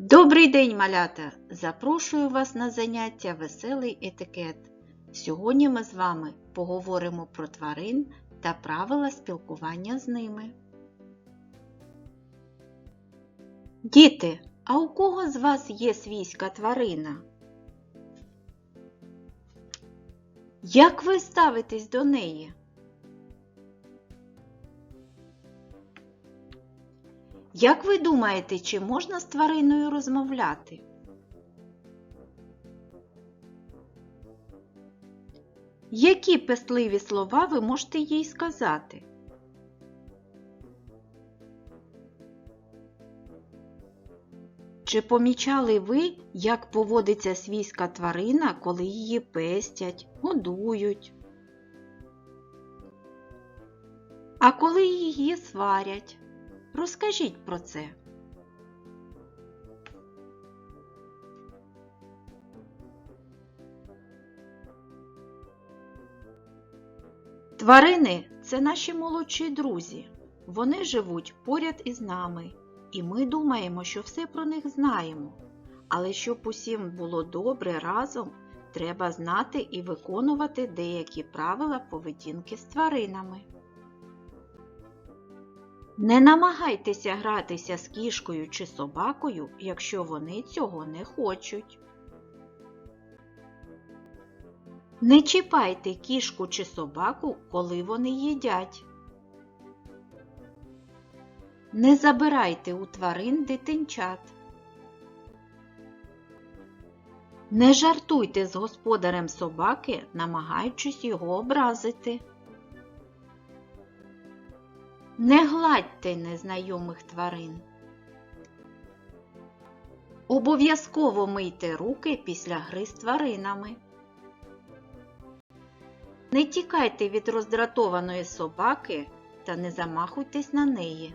Добрий день, малята! Запрошую вас на заняття Веселий етикет. Сьогодні ми з вами поговоримо про тварин та правила спілкування з ними. Діти, а у кого з вас є свійська тварина? Як ви ставитесь до неї? Як ви думаєте, чи можна з твариною розмовляти? Які пестливі слова ви можете їй сказати? Чи помічали ви, як поводиться свійська тварина, коли її пестять, годують? А коли її сварять? Розкажіть про це. Тварини це наші молодші друзі. Вони живуть поряд із нами, і ми думаємо, що все про них знаємо. Але щоб усім було добре разом, треба знати і виконувати деякі правила поведінки з тваринами. Не намагайтеся гратися з кішкою чи собакою, якщо вони цього не хочуть. Не чіпайте кішку чи собаку, коли вони їдять. Не забирайте у тварин дитинчат. Не жартуйте з господарем собаки, намагаючись його образити. Не гладьте незнайомих тварин. Обов'язково мийте руки після гри з тваринами. Не тікайте від роздратованої собаки та не замахуйтесь на неї.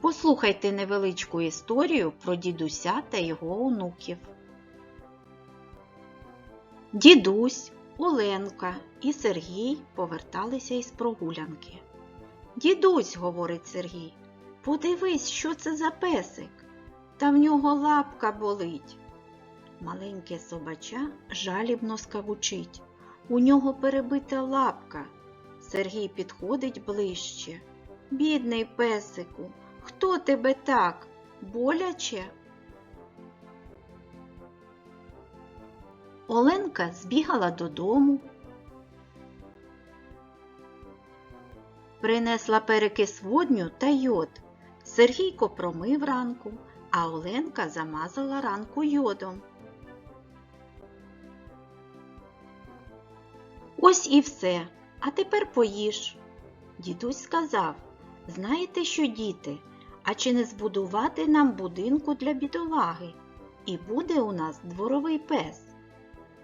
Послухайте невеличку історію про дідуся та його онуків. Дідусь, Оленка і Сергій поверталися із прогулянки. Дідусь, говорить Сергій, подивись, що це за песик. Та в нього лапка болить. Маленьке собача жалібно скавучить. У нього перебита лапка. Сергій підходить ближче. Бідний песику, хто тебе так? Боляче? Оленка збігала додому, принесла перекис водню та йод. Сергійко промив ранку, а Оленка замазала ранку йодом. Ось і все, а тепер поїж. Дідусь сказав, знаєте що, діти, а чи не збудувати нам будинку для бідолаги? І буде у нас дворовий пес.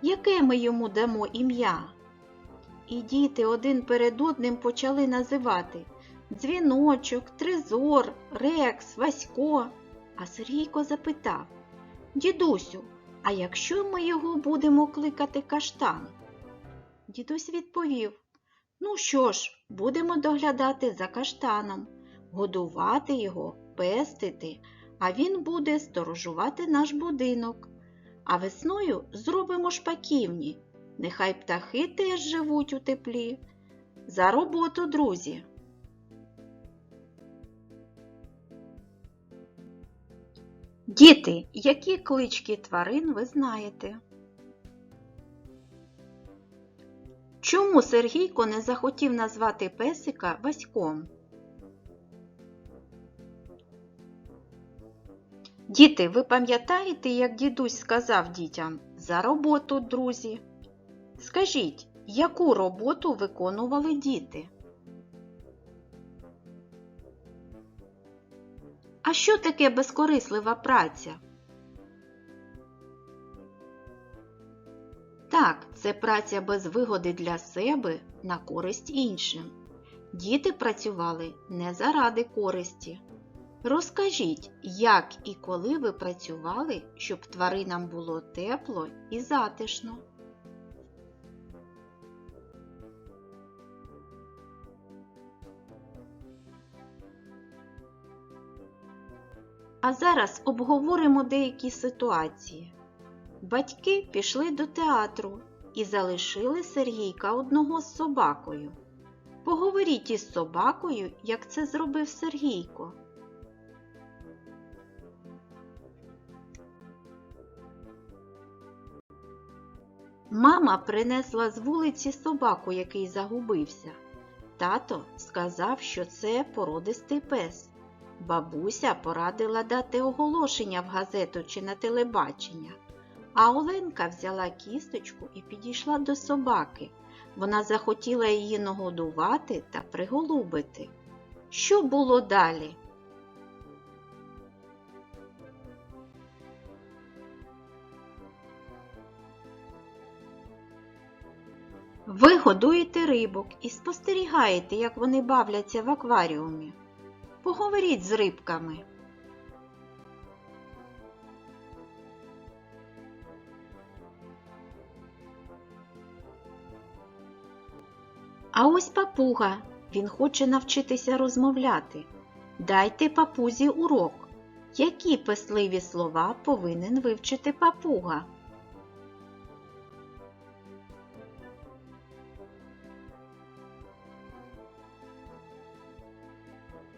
Яке ми йому дамо ім'я? І діти один перед одним почали називати Дзвіночок, Тризор, Рекс, Васько. А Сергійко запитав Дідусю, а якщо ми його будемо кликати каштан? Дідусь відповів Ну що ж, будемо доглядати за каштаном, годувати його, пестити, а він буде сторожувати наш будинок. А весною зробимо шпаківні. Нехай птахи теж живуть у теплі. За роботу, друзі! Діти, які клички тварин ви знаєте? Чому Сергійко не захотів назвати песика Васьком? Діти, ви пам'ятаєте, як дідусь сказав дітям за роботу, друзі? Скажіть, яку роботу виконували діти? А що таке безкорислива праця? Так, це праця без вигоди для себе на користь іншим. Діти працювали не заради користі. Розкажіть, як і коли ви працювали, щоб тваринам було тепло і затишно. А зараз обговоримо деякі ситуації. Батьки пішли до театру і залишили Сергійка одного з собакою. Поговоріть із собакою, як це зробив Сергійко. Мама принесла з вулиці собаку, який загубився. Тато сказав, що це породистий пес. Бабуся порадила дати оголошення в газету чи на телебачення. А Оленка взяла кісточку і підійшла до собаки. Вона захотіла її нагодувати та приголубити. Що було далі? Ви годуєте рибок і спостерігаєте, як вони бавляться в акваріумі. Поговоріть з рибками. А ось папуга. Він хоче навчитися розмовляти. Дайте папузі урок. Які писливі слова повинен вивчити папуга?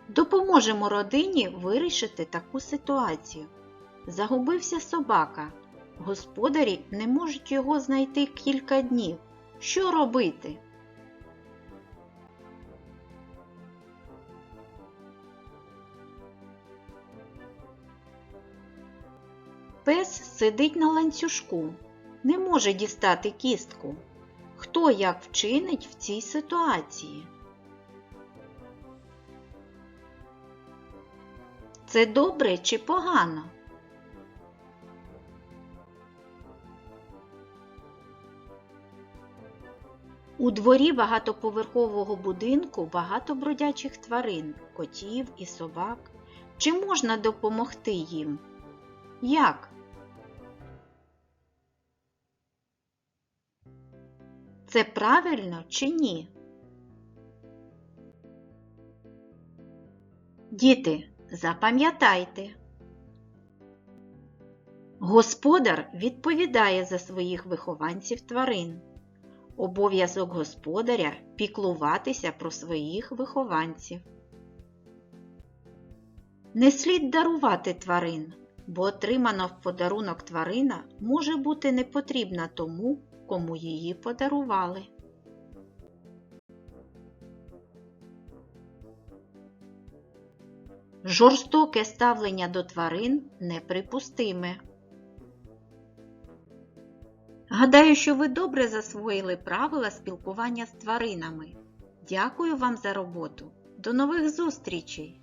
Допоможемо родині вирішити таку ситуацію. Загубився собака. Господарі не можуть його знайти кілька днів. Що робити? Пес сидить на ланцюжку, не може дістати кістку. Хто як вчинить в цій ситуації? Це добре чи погано? У дворі багатоповерхового будинку багато бродячих тварин, котів і собак. Чи можна допомогти їм? Як? Це правильно чи ні? Діти, запам'ятайте. Господар відповідає за своїх вихованців тварин. Обов'язок господаря піклуватися про своїх вихованців. Не слід дарувати тварин, бо отримана в подарунок тварина може бути непотрібна тому, кому її подарували. Жорстоке ставлення до тварин неприпустиме. Гадаю, що ви добре засвоїли правила спілкування з тваринами. Дякую вам за роботу. До нових зустрічей!